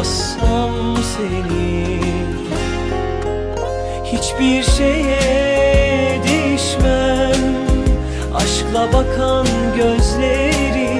yazsam seni. Hiçbir şeye değişmem. Aşkla bakan gözlerini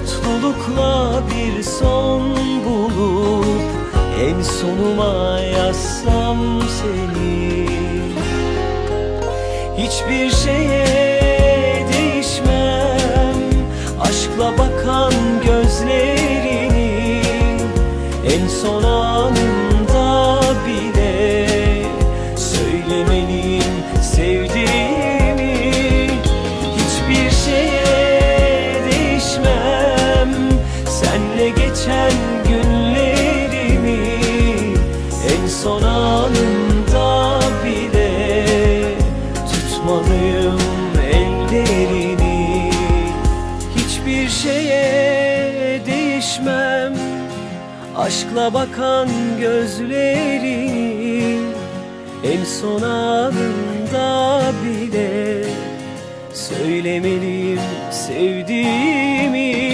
Mutlulukla bir son bulup En sonuma yazsam seni. Hiçbir şeye değişmem Aşkla bakan gözlerini En son anımda değişmem. Aşkla bakan gözlerini En son anında bile Söylemeliyim sevdiğimi